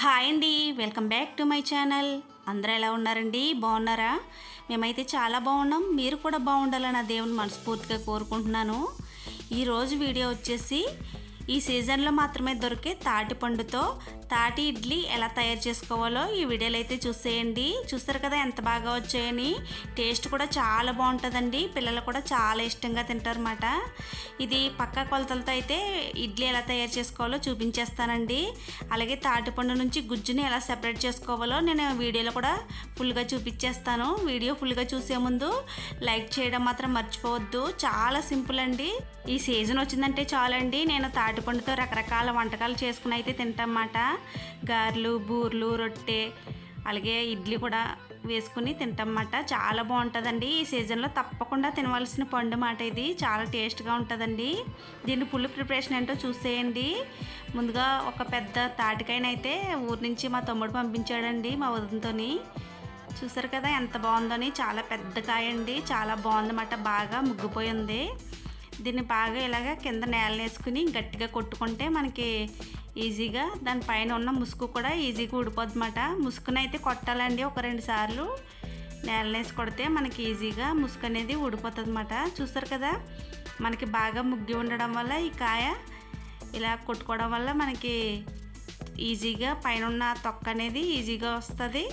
Hi అండి welcome back to my channel. అందరూ ఎలా ఉన్నారండి? బాగున్నారా? మేమైతే చాలా బాగున్నాం. మీరు కూడా బాగుండాలని దేవుని మనస్ఫూర్తిగా కోరుకుంటున్నాను. ఈరోజు వీడియో వచ్చేసి ఈ సీజన్లో మాత్రమే దొరికే తాటి పండుతో తాటి ఇడ్లీ ఎలా తయారు చేసుకోవాలో ఈ వీడియోలో అయితే చూసేయండి. చూస్తారు కదా ఎంత బాగా వచ్చాయని? టేస్ట్ కూడా చాలా బాగుంటుందండి. పిల్లలు కూడా చాలా ఇష్టంగా తింటారన్నమాట. ఇది పక్క కొలతలతో అయితే ఇడ్లీ ఎలా తయారు చేసుకోవాలో చూపించేస్తానండి. అలాగే తాటిపండు నుంచి గుజ్జుని ఎలా సెపరేట్ చేసుకోవాలో నేను వీడియోలో కూడా ఫుల్గా చూపించేస్తాను. వీడియో ఫుల్గా చూసే ముందు లైక్ చేయడం మాత్రం మర్చిపోవద్దు. చాలా సింపుల్ అండి. ఈ సీజన్ వచ్చిందంటే చాలండి. నేను తాటిపండుతో రకరకాల వంటకాలు చేసుకుని అయితే తింటామన్నమాట గారెలు బూర్లు రొట్టె అలాగే ఇడ్లీ కూడా వేసుకుని తింటామన్నమాట. చాలా బాగుంటుందండి. ఈ సీజన్లో తప్పకుండా తినవలసిన పండు మాట ఇది. చాలా టేస్ట్గా ఉంటుందండి. దీన్ని ఫుల్ ప్రిపరేషన్ ఏంటో చూసేయండి. ముందుగా ఒక పెద్ద తాటికాయనైతే ఊరి నుంచి మా తమ్ముడు పంపించాడండి మా వదంతోని చూసారు కదా ఎంత బాగుందని. చాలా పెద్ద కాయ అండి. చాలా బాగుందన్నమాట. బాగా ముగ్గిపోయింది. దీన్ని బాగా ఇలాగ కింద నేలనేసుకుని గట్టిగా కొట్టుకుంటే మనకి ఈజీగా. దానిపైన ఉన్న ముసుగు కూడా ఈజీగా ఊడిపోద్దన్నమాట. ముసుగునైతే కొట్టాలండి ఒక రెండు సార్లు. నేలనేసి కొడితే మనకి ఈజీగా ముసుగు అనేది ఊడిపోతుంది అనమాట చూస్తారు కదా? మనకి బాగా ముగ్గి ఉండడం వల్ల ఈ కాయ ఇలా కొట్టుకోవడం వల్ల మనకి ఈజీగా పైన ఉన్న తొక్క అనేది ఈజీగా వస్తుంది.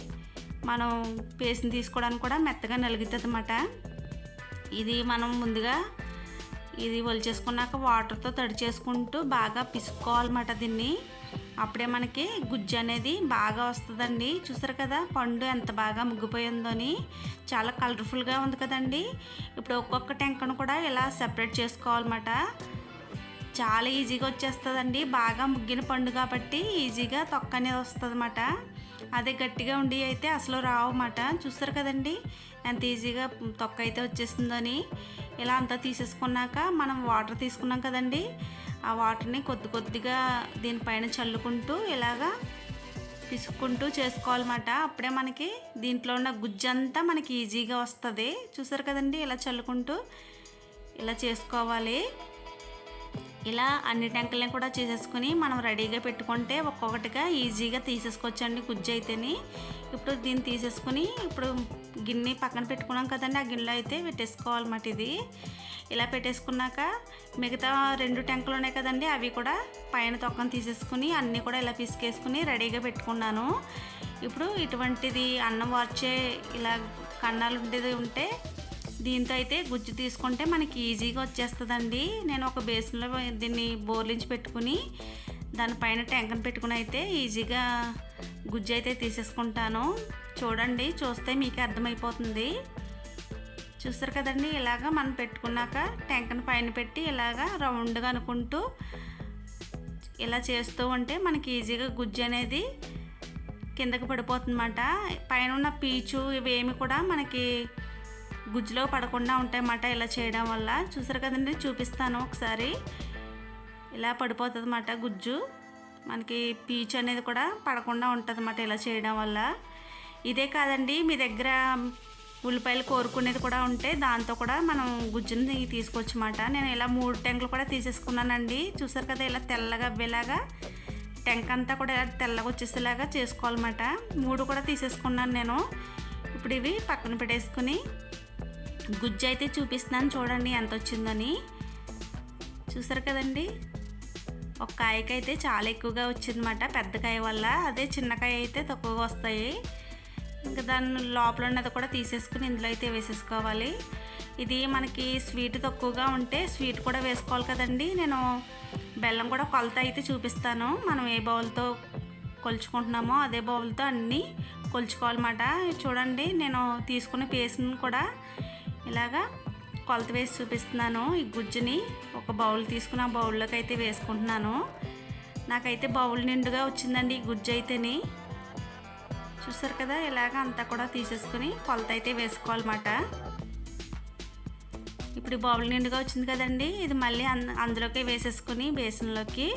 మనం పేస్ట్ని తీసుకోవడానికి కూడా మెత్తగా నలుగుతుంది అన్నమాట ఇది మనం ముందుగా ఇది ఒలిచేసుకున్నాక వాటర్తో తడి చేసుకుంటూ బాగా పిసుకోవాలన్నమాట దీన్ని. అప్పుడే మనకి గుజ్జు అనేది బాగా వస్తుందండి. చూసారు కదా పండు ఎంత బాగా ముగ్గిపోయిందో అని చాలా కలర్ఫుల్గా ఉంది కదండి. ఇప్పుడు ఒక్కొక్క టెంకను కూడా ఇలా సెపరేట్ చేసుకోవాలన్నమాట. చాలా ఈజీగా వచ్చేస్తుందండి. బాగా ముగ్గిన పండు కాబట్టి ఈజీగా తొక్క అనేది వస్తుంది అదే గట్టిగా ఉండి అయితే అసలు రావు చూస్తారు కదండి? ఎంత ఈజీగా తొక్క అయితే వచ్చేసిందని ఇలా అంతా తీసేసుకున్నాక మనం వాటర్ తీసుకున్నాం కదండి? ఆ వాటర్ని కొద్ది కొద్దిగా దీనిపైన చల్లుకుంటూ ఇలాగా పిసుక్కుంటూ చేసుకోవాలన్నమాట. అప్పుడే మనకి దీంట్లో ఉన్న గుజ్జంతా మనకి ఈజీగా వస్తుంది. చూసారు కదండి? ఇలా చల్లుకుంటూ ఇలా చేసుకోవాలి. ఇలా అన్ని టెంకల్ని కూడా చేసేసుకుని మనం రెడీగా పెట్టుకుంటే ఒక్కొక్కటిగా ఈజీగా తీసేసుకోవచ్చండి గుజ్జు అయితేని. ఇప్పుడు దీన్ని తీసేసుకుని ఇప్పుడు గిన్నె పక్కన పెట్టుకున్నాం కదండి ఆ గిన్నెలో అయితే పెట్టేసుకోవాలన్నమాట ఇది. ఇలా పెట్టేసుకున్నాక మిగతా రెండు టెంకలు ఉన్నాయి కదండి అవి కూడా పైన తొక్కను తీసేసుకుని అన్నీ కూడా ఇలా పిసికేసుకుని రెడీగా పెట్టుకున్నాను. ఇప్పుడు ఇటువంటిది అన్నం వార్చే ఇలా కన్నాలు ఉండేది ఉంటే దీంతో అయితే గుజ్జు తీసుకుంటే మనకి ఈజీగా వచ్చేస్తుందండి. నేను ఒక బేసిన్లో దీన్ని బోర్లించి పెట్టుకుని దానిపైన ట్యాంకన్ పెట్టుకుని అయితే ఈజీగా గుజ్జు అయితే తీసేసుకుంటాను. చూడండి చూస్తే మీకు అర్థమైపోతుంది. చూస్తారు కదండి ఇలాగ మనం పెట్టుకున్నాక ట్యాంకన్ పైన పెట్టి ఇలాగ రౌండ్గా అనుకుంటూ ఇలా చేస్తూ ఉంటే మనకి ఈజీగా గుజ్జు అనేది కిందకి పడిపోతుందన్నమాట. పైన ఉన్న పీచు ఇవేమి కూడా మనకి గుజ్జులో పడకుండా ఉంటాయన్నమాట ఇలా చేయడం వల్ల చూసారు కదండి? చూపిస్తాను ఒకసారి. ఇలా పడిపోతుంది అన్నమాట గుజ్జు. మనకి పీచు అనేది కూడా పడకుండా ఉంటుంది అన్నమాట ఇలా చేయడం వల్ల. ఇదే కాదండి మీ దగ్గర ఉల్లిపాయలు కోరుకునేది కూడా ఉంటే దాంతో కూడా మనం గుజ్జుని తీసుకోవచ్చన్నమాట నేను ఇలా మూడు టెంకులు కూడా తీసేసుకున్నానండి. చూసారు కదా ఇలా తెల్లగా అవ్వేలాగా టెంక్ అంతా కూడా ఇలా తెల్లగా వచ్చేసేలాగా చేసుకోవాలన్నమాట మూడు కూడా తీసేసుకున్నాను నేను. ఇప్పుడు ఇవి పక్కన పెట్టేసుకుని గుజ్జు అయితే చూపిస్తున్నాను. చూడండి ఎంత వచ్చిందని చూసారు కదండి? ఒక కాయకైతే చాలా ఎక్కువగా వచ్చిందన్నమాట. పెద్ద కాయ వల్ల. అదే చిన్న కాయ అయితే తక్కువగా వస్తాయి. ఇంకా దాని లోపల ఉన్నది కూడా తీసేసుకుని ఇందులో అయితే వేసేసుకోవాలి. ఇది మనకి స్వీట్ తక్కువగా ఉంటే స్వీట్ కూడా వేసుకోవాలి కదండి. నేను బెల్లం కూడా కొలత అయితే చూపిస్తాను. మనం ఏ బౌల్తో కొలుచుకుంటున్నామో అదే బౌల్తో అన్నీ కొలుచుకోవాలన్నమాట. చూడండి నేను తీసుకున్న పేస్ట్ని కూడా ఇలాగా కొలత వేసి చూపిస్తున్నాను. ఈ గుజ్జుని ఒక బౌల్ తీసుకుని ఆ బౌల్లోకి అయితే వేసుకుంటున్నాను. నాకైతే బౌల్ నిండుగా వచ్చిందండి ఈ గుజ్జు అయితేని. చూసారు కదా ఇలాగ అంతా కూడా తీసేసుకుని కొలత అయితే వేసుకోవాలన్నమాట. ఇప్పుడు బౌల్ నిండుగా వచ్చింది కదండి ఇది మళ్ళీ అందులోకి వేసేసుకుని బేసన్లోకి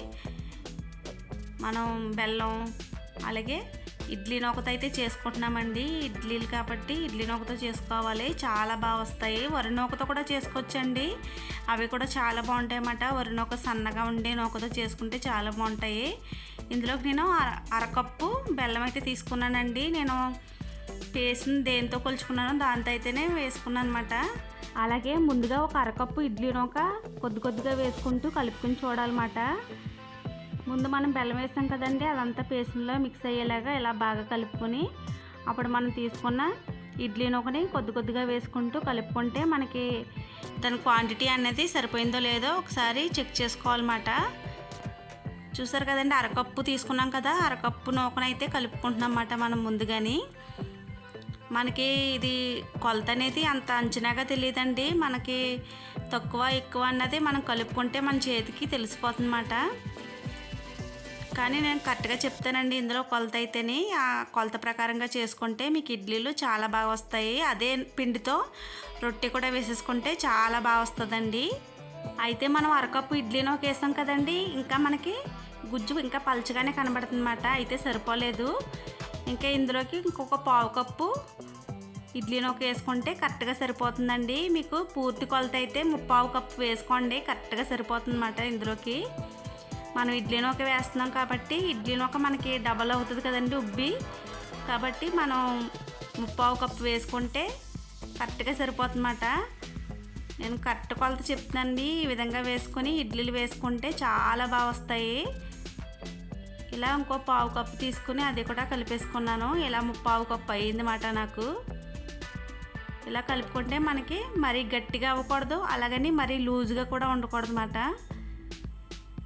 మనం బెల్లం అలాగే ఇడ్లీ నూకతో అయితే చేసుకుంటున్నామండి. ఇడ్లీలు కాబట్టి ఇడ్లీ నూకతో చేసుకోవాలి. చాలా బాగా వస్తాయి. వరి నూకతో కూడా చేసుకోవచ్చండి. అవి కూడా చాలా బాగుంటాయి అన్నమాట వరి నూక సన్నగా ఉండే నూకతో చేసుకుంటే చాలా బాగుంటాయి. ఇందులోకి నేను అరకప్పు బెల్లం అయితే తీసుకున్నానండి. నేను పేస్ట్ని దేంతో కొలుచుకున్నానో దాంతో అయితేనే వేసుకున్నాను అనమాట అలాగే ముందుగా ఒక అరకప్పు ఇడ్లీ నూక కొద్ది కొద్దిగా వేసుకుంటూ కలుపుకొని చూడాలన్నమాట. ముందు మనం బెల్లం వేస్తాం కదండి అదంతా పేస్ట్లో మిక్స్ అయ్యేలాగా ఇలా బాగా కలుపుకొని అప్పుడు మనం తీసుకున్న ఇడ్లీ ఒకటి కొద్ది కొద్దిగా వేసుకుంటూ కలుపుకుంటే మనకి దాని క్వాంటిటీ అనేది సరిపోయిందో లేదో ఒకసారి చెక్ చేసుకోవాలన్నమాట. చూసారు కదండి అరకప్పు తీసుకున్నాం కదా అరకప్పు నూకనైతే కలుపుకుంటున్నాం అన్నమాట మనం ముందుగాని. మనకి ఇది కొలత అనేది అంత అంచనాగా తెలియదండి మనకి తక్కువ ఎక్కువ అన్నది మనం కలుపుకుంటే మన చేతికి తెలిసిపోతుందన్నమాట. కానీ నేను కరెక్ట్గా చెప్తానండి. ఇందులో కొలత అయితేనే ఆ కొలత ప్రకారంగా చేసుకుంటే మీకు ఇడ్లీలు చాలా బాగా వస్తాయి. అదే పిండితో రొట్టె కూడా వేసేసుకుంటే చాలా బాగా వస్తుందండి. అయితే మనం అరకప్పు ఇడ్లీనో వేసాం కదండి. ఇంకా మనకి గుజ్జు ఇంకా పలుచగానే కనబడుతుందన్నమాట. అయితే సరిపోలేదు. ఇంకా ఇందులోకి ఇంకొక పావు కప్పు ఇడ్లీ నూక వేసుకుంటే కరెక్ట్గా సరిపోతుందండి. మీకు పూర్తి కొలత అయితే ముప్పావు కప్పు వేసుకోండి. కరెక్ట్గా సరిపోతుందన్నమాట ఇందులోకి. మనం ఇడ్లీ నూక వేస్తున్నాం కాబట్టి ఇడ్లీ నూక మనకి డబల్ అవుతుంది కదండి ఉబ్బి. కాబట్టి మనం ముప్పావు కప్పు వేసుకుంటే కరెక్ట్గా సరిపోతుందన్నమాట. నేను కరెక్ట్ కొలత చెప్తున్నానండి. ఈ విధంగా వేసుకొని ఇడ్లీలు వేసుకుంటే చాలా బాగా వస్తాయి. ఇలా ఇంకో పావు కప్పు తీసుకుని అది కూడా కలిపేసుకున్నాను. ఇలా ముప్పావు కప్పు అయ్యిందన్నమాట నాకు. ఇలా కలుపుకుంటే మనకి మరీ గట్టిగా అవ్వకూడదు. అలాగని మరీ లూజ్గా కూడా ఉండకూడదు అన్నమాట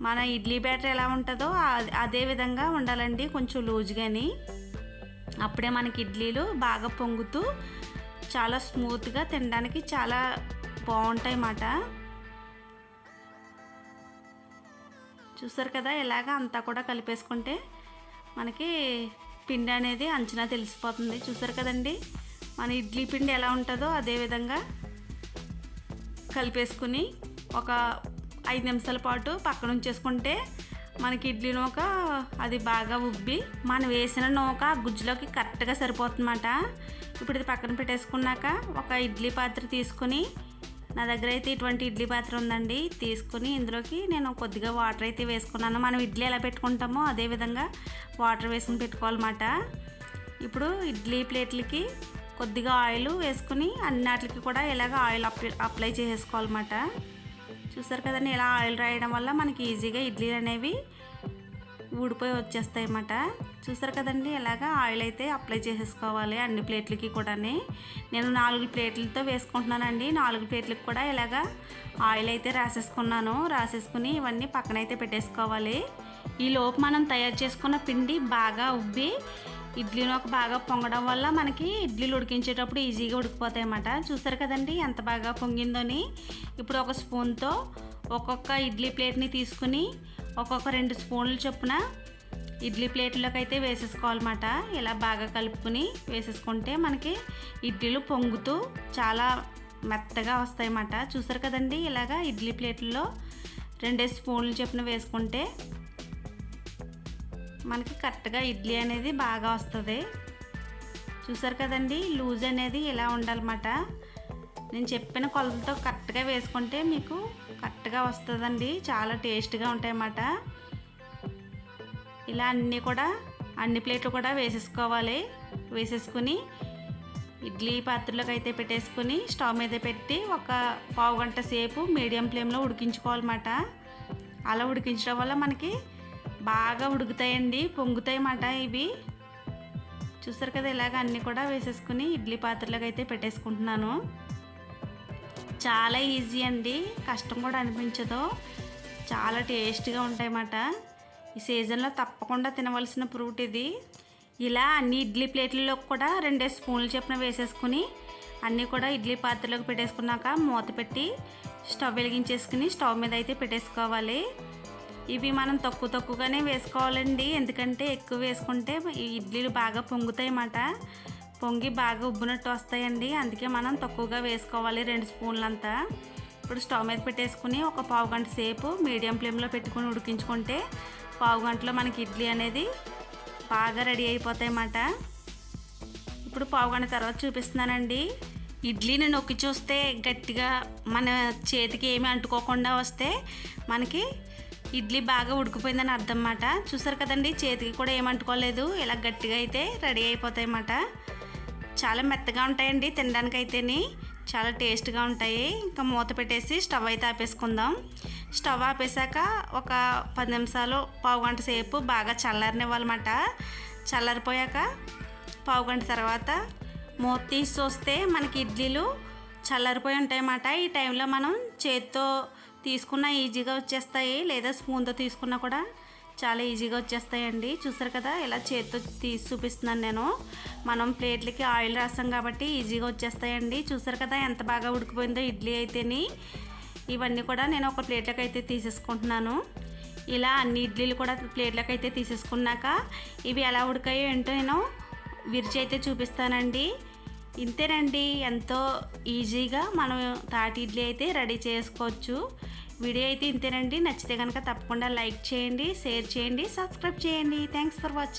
మన ఇడ్లీ బ్యాటర్ ఎలా ఉంటుందో అదే విధంగా ఉండాలండి కొంచెం లూజ్గాని. అప్పుడే మనకి ఇడ్లీలు బాగా పొంగుతూ చాలా స్మూత్గా తినడానికి చాలా బాగుంటాయి అన్నమాట చూసారు కదా ఇలాగ అంతా కూడా కలిపేసుకుంటే మనకి పిండి అనేది అంచనా తెలిసిపోతుంది. చూసారు కదండి మన ఇడ్లీ పిండి ఎలా ఉంటుందో అదే విధంగా కలిపేసుకుని ఒక ఐదు నిమిషాల పాటు పక్కన ఉంచేసుకుంటే మనకి ఇడ్లీ నూక అది బాగా ఉబ్బి మనం వేసిన నూక గుజ్జులోకి కరెక్ట్గా సరిపోతుందన్నమాట. ఇప్పుడు ఇది పక్కన పెట్టేసుకున్నాక ఒక ఇడ్లీ పాత్ర తీసుకుని నా దగ్గర అయితే ఇటువంటి ఇడ్లీ పాత్ర ఉందండి. తీసుకుని ఇందులోకి నేను కొద్దిగా వాటర్ అయితే వేసుకున్నాను. మనం ఇడ్లీ ఎలా పెట్టుకుంటామో అదే విధంగా వాటర్ వేసుకుని పెట్టుకోవాలన్నమాట. ఇప్పుడు ఇడ్లీ ప్లేట్లకి కొద్దిగా ఆయిల్ వేసుకుని అన్నిటికి కూడా ఇలాగ ఆయిల్ అప్లై అప్లై చేసేసుకోవాలన్నమాట. చూసారు కదండి ఇలా ఆయిల్ రాయడం వల్ల మనకి ఈజీగా ఇడ్లీలు అనేవి ఊడిపోయి వచ్చేస్తాయి అన్నమాట చూసారు కదండి ఇలాగా ఆయిల్ అయితే అప్లై చేసేసుకోవాలి అన్ని ప్లేట్లకి కూడా నేను నాలుగు ప్లేట్లతో వేసుకుంటున్నానండి నాలుగు ప్లేట్లకి కూడా ఇలాగా ఆయిల్ అయితే రాసేసుకున్నాను. రాసేసుకుని ఇవన్నీ పక్కనైతే పెట్టేసుకోవాలి. ఈ లోపు మనం తయారు చేసుకున్న పిండి బాగా ఉబ్బి ఇడ్లీని ఒక బాగా పొంగడం వల్ల మనకి ఇడ్లీలు ఉడికించేటప్పుడు ఈజీగా ఉడికిపోతాయి అన్నమాట చూసారు కదండి ఎంత బాగా పొంగిందని? ఇప్పుడు ఒక స్పూన్తో ఒక్కొక్క ఇడ్లీ ప్లేట్ని తీసుకుని ఒక్కొక్క రెండు స్పూన్లు చొప్పున ఇడ్లీ ప్లేట్లోకి అయితే వేసేసుకోవాలన్నమాట. ఇలా బాగా కలుపుకుని వేసేసుకుంటే మనకి ఇడ్లీలు పొంగుతూ చాలా మెత్తగా వస్తాయన్నమాట. చూసారు కదండి ఇలాగా ఇడ్లీ ప్లేట్లలో రెండే స్పూన్లు చొప్పున వేసుకుంటే మనకి కరెక్ట్గా ఇడ్లీ అనేది బాగా వస్తుంది. చూసారు కదండి? లూజ్ అనేది ఇలా ఉండాలన్నమాట. నేను చెప్పిన కొలతతో కరెక్ట్గా వేసుకుంటే మీకు కరెక్ట్గా వస్తుందండి. చాలా టేస్ట్గా ఉంటాయన్నమాట. ఇలా అన్నీ కూడా అన్ని ప్లేట్లు కూడా వేసేసుకోవాలి. వేసేసుకుని ఇడ్లీ పాత్రలోకి అయితే పెట్టేసుకుని స్టవ్ మీద పెట్టి ఒక పావు గంట సేపు మీడియం ఫ్లేమ్లో ఉడికించుకోవాలన్నమాట. అలా ఉడికించడం వల్ల మనకి బాగా ఉడుకుతాయండి. పొంగుతాయి అన్నమాట ఇవి. చూసారు కదా ఇలాగ అన్నీ కూడా వేసేసుకుని ఇడ్లీ పాత్రలోకి అయితే పెట్టేసుకుంటున్నాను. చాలా ఈజీ అండి. కష్టం కూడా అనిపించదు. చాలా టేస్ట్గా ఉంటాయన్నమాట. ఈ సీజన్లో తప్పకుండా తినవలసిన ఫ్రూట్ ఇది. ఇలా అన్ని ఇడ్లీ ప్లేట్లలో కూడా రెండే స్పూన్లు చొప్పున వేసేసుకుని అన్నీ కూడా ఇడ్లీ పాత్రలోకి పెట్టేసుకున్నాక మూత పెట్టి స్టవ్ వెలిగించేసుకుని స్టవ్ మీద అయితే పెట్టేసుకోవాలి. ఇవి మనం తక్కువ తక్కువగానే వేసుకోవాలండి. ఎందుకంటే ఎక్కువ వేసుకుంటే ఈ ఇడ్లీలు బాగా పొంగుతాయి అన్నమాట పొంగి బాగా ఉబ్బునట్టు వస్తాయండి. అందుకే మనం తక్కువగా వేసుకోవాలి రెండు స్పూన్లంతా. ఇప్పుడు స్టవ్ మీద పెట్టేసుకుని ఒక పావు గంట సేపు మీడియం ఫ్లేమ్లో పెట్టుకుని ఉడికించుకుంటే పావు గంటలో మనకి ఇడ్లీ అనేది బాగా రెడీ అయిపోతాయి అన్నమాట ఇప్పుడు పావుగంట తర్వాత చూపిస్తున్నానండి. ఇడ్లీని నొక్కి చూస్తే గట్టిగా మన చేతికి ఏమీ అంటుకోకుండా వస్తే మనకి ఇడ్లీ బాగా ఉడికిపోయిందని అర్థం అన్నమాట చూసారు కదండి చేతికి కూడా ఏమంటుకోలేదు ఇలా గట్టిగా అయితే రెడీ అయిపోతాయి అన్నమాట చాలా మెత్తగా ఉంటాయండి తినడానికి అయితేని చాలా టేస్ట్గా ఉంటాయి. ఇంకా మూత పెట్టేసి స్టవ్ అయితే ఆపేసుకుందాం. స్టవ్ ఆపేసాక ఒక పది నిమిషాలు పావు గంట సేపు బాగా చల్లారనివ్వాలన్నమాట. చల్లారిపోయాక పావు గంట తర్వాత మూత తీసి చూస్తే మనకి ఇడ్లీలు చల్లారిపోయి ఉంటాయన్నమాట. ఈ టైంలో మనం చేత్తో తీసుకున్నా ఈజీగా వచ్చేస్తాయి లేదా స్పూన్తో తీసుకున్నా కూడా చాలా ఈజీగా వచ్చేస్తాయండి. చూసారు కదా ఇలా చేతితో తీసి చూపిస్తున్నాను నేను. మనం ప్లేట్లకి ఆయిల్ రాస్తాం కాబట్టి ఈజీగా వచ్చేస్తాయండి. చూసారు కదా ఎంత బాగా ఉడికిపోయిందో ఇడ్లీ అయితేని. ఇవన్నీ కూడా నేను ఒక ప్లేట్లోకి అయితే తీసేసుకుంటున్నాను. ఇలా అన్ని ఇడ్లీలు కూడా ప్లేట్లకు అయితే తీసేసుకున్నాక ఇవి ఎలా ఉడికాయో ఏంటో నేను విరిచి అయితే చూపిస్తానండి. ఇంతేనండి ఎంతో ఈజీగా మనం తాటి ఇడ్లీ అయితే రెడీ చేసుకోవచ్చు. వీడియో అయితే ఇంతేనండి. నచ్చితే కనుక తప్పకుండా లైక్ చేయండి షేర్ చేయండి సబ్స్క్రైబ్ చేయండి. Thanks for watching